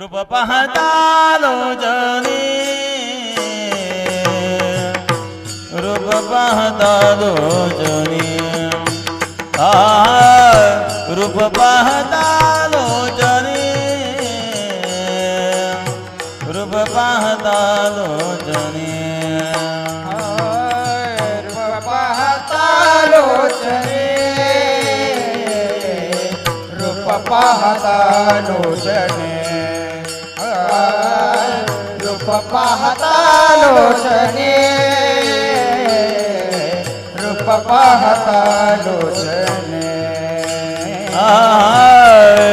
रूप पाहता लोजने रूप पाहता लोजनी आ रूप पाहता लोजने रूप पाहता रूप पाहता लोजने पाहता રૂપપા હતા લોચને. રૂપપા હતા લોચને.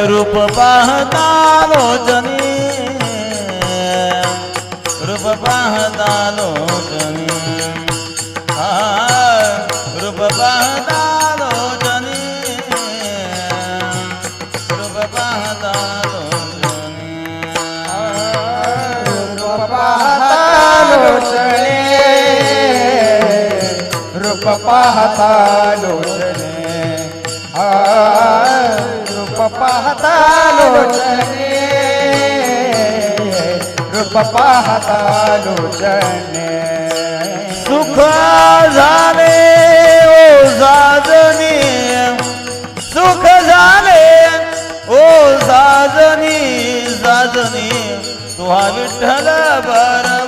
રૂપપા હતા લોચને. पाहता लोचने रूप पाहता लोचने रूप पाहता लोचने सुख झाले ओ साजनी सुख झाले ओ साजनी साजनी तुहा विठ्ठल बरं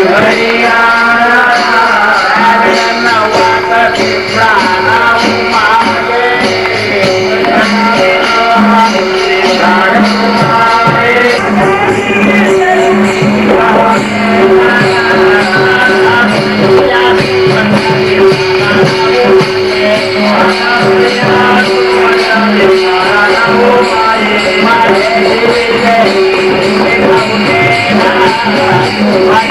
Amen. Oh,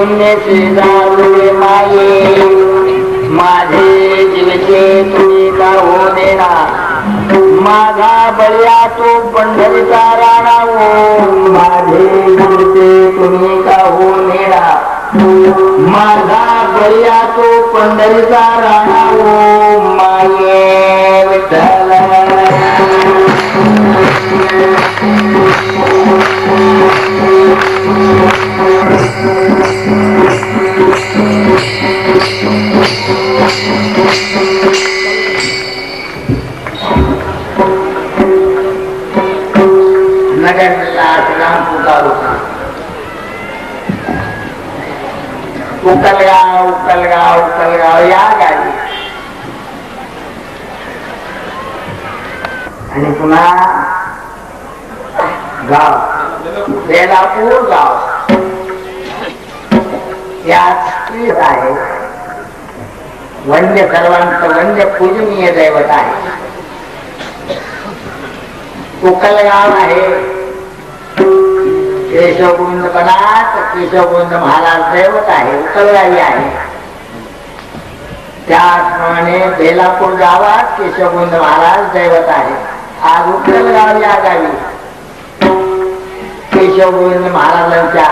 हरिविणे शून्य माये. माझे जीवचे तुम्ही का हो देना. माझा बळ्या तू पंढरीचा राणा हो. माझे जीवचे तुम्ही का हो नेना माझा बळ्या तू पंढरीचा राणा हो. माये विठ्ठल. पुकारू उकलगाव उकलगाव उकलगाव. या गाडी. आणि पुन्हा गाव. बेलापूर गाव. यात आहे. वन्य सर्वांचं वन्य पूजनीय दैवत आहे. उकलगाव आहे. केशवगुंद बनात केशवगोविंद महाराज दैवत आहे उकलगावी आहे. त्याचप्रमाणे बेलापूर गावात केशवगोविंद महाराज दैवत आहे. आज उकलगाव या गावी. केशवगोविंद महाराजांच्या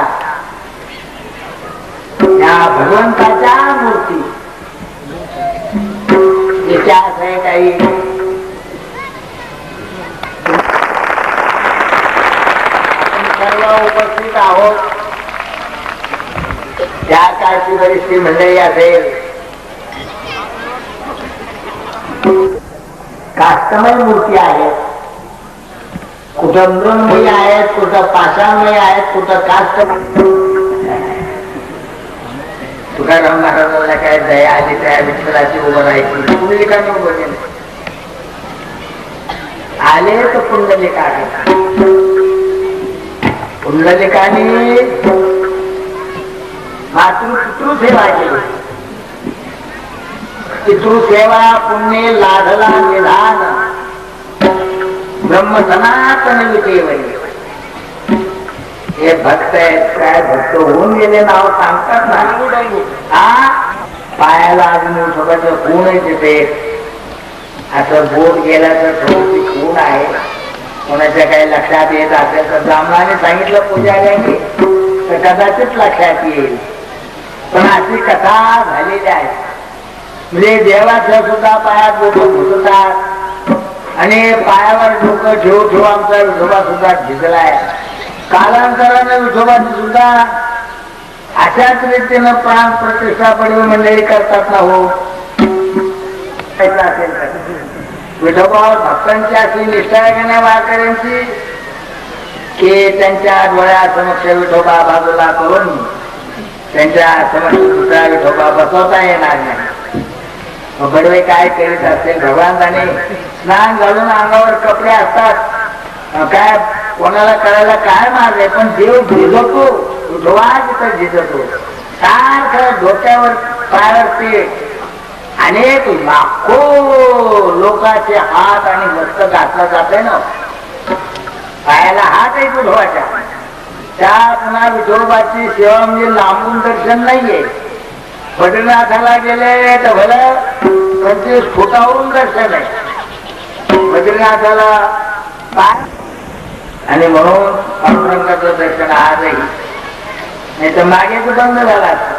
या भगवंताच्या मूर्ती. इतिहास आहे काही. आहोत. त्या काळची बरीचशी मंडळी असेल कास्तमय मूर्ती आहेत. कुठं मृण्मयी आहेत कुठं पाषाणमयी आहेत कुठं कास्त तुकाराम महाराजांना काय दया आली त्या विठ्ठलाची उभं राहायची? पुंडलिकाने उभं केलं आले तर पुंडलिका पुंडलिकाने मातृ पितृसेवा केली. पितृसेवा पुण्य लाधला निधान. ब्रह्म सनातन विजय हे भक्त आहेत काय भक्त होऊन गेले नाव सांगतात ना. हा? पायाला अजून थोडस खूण आहे तिथे? असं बोट गेल्याचं तर थोडीशी खूण आहे? कोणाच्या काही लक्षात येत असेल तर ब्राह्मणाने सांगितलं पुजाऱ्यांनी तर कदाचित लक्षात येईल. पण अशी कथा झालेली आहे. म्हणजे देवाच्या सुद्धा पायात डोकं घुसतात आणि पायावर डोकं ठेवू ठेवू आमचा विठोबा सुद्धा भिजलाय. कालांतराने विठोबाची सुद्धा अशाच रीतीनं प्राण प्रतिष्ठा पडवी मंडळी करतात ना हो. ऐकलं असेल विठोबा भक्तांची अशी निष्ठा आहे का नाही वारकऱ्यांची? की त्यांच्या डोळ्यासमक्ष विठोबा बाजूला करून त्यांच्या समक्ष दुसरा विठोबा बसवता येणार नाही. मग बडवे काय करीत असतील? भगवंताने स्नान घालून अंगावर कपडे असतात. काय कोणाला करायला काय मारले पण देव झिजतो विठोबा तिथं झिजतो सारखं डोक्यावर पायावर ते अनेक लाखो लोकांचे हात आणि वस्त्र घातला जाते ना. पायाला हात आहे विठोबाच्या त्या पुन्हा विठोबाची सेवा म्हणजे लांबून दर्शन नाहीये. बद्रीनाथाला गेले तर भलं पंचवीस फुटावरून दर्शन आहे. बद्रीनाथाला पाय. आणि म्हणून पांडुरंगाचं दर्शन आजही नाही तर मागे तो बंद झाला असता.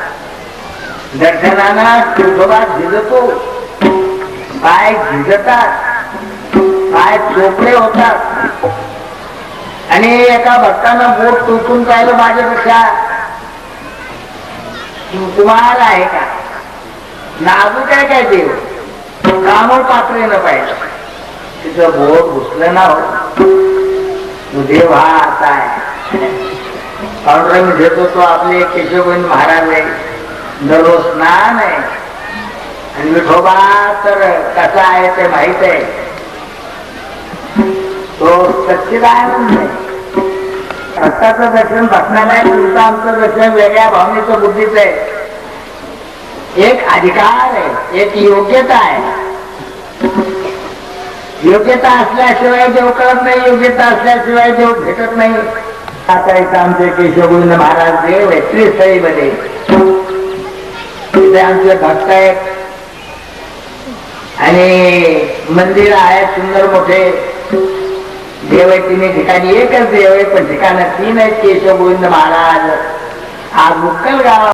दर्शनाला विठोबा झिजतो पाय झिजतात पाय चोपडे होतात. आणि एका भक्तानं बोट टोचून जायला माझ्यापेक्षा तुम्हाला आहे का? नाजूक काय काय देव? कामो पात्रेनं पाहिजे. तिचं बोट घुसलं ना हो. तो देव हा आता आहे. पांडुरंग घेत होतो आपले केशवगोविंद महाराज आहे. दररोज स्नान आहे. आणि विठोबा तर कसा आहे ते माहीत आहे. तो सच्चिदानंद आहे. रक्ताचं दर्शन बसणार आहे तुमचं आमचं दर्शन वेगळ्या भावनेचं बुद्धीच आहे. एक अधिकार आहे एक योग्यता आहे. योग्यता असल्याशिवाय देव कळत नाही योग्यता असल्याशिवाय देव भेटत नाही. आता इथं आमचे केशवगुंद महाराज देव आहे त्रिस्थळीमध्ये तिथे आमचे भक्त आहेत. आणि मंदिर आहे सुंदर मोठे. देव आहे तिन्ही ठिकाणी. एकच देव आहे पण ठिकाण तीन आहेत केशव गोविंद महाराज. आज मुक्कल गाव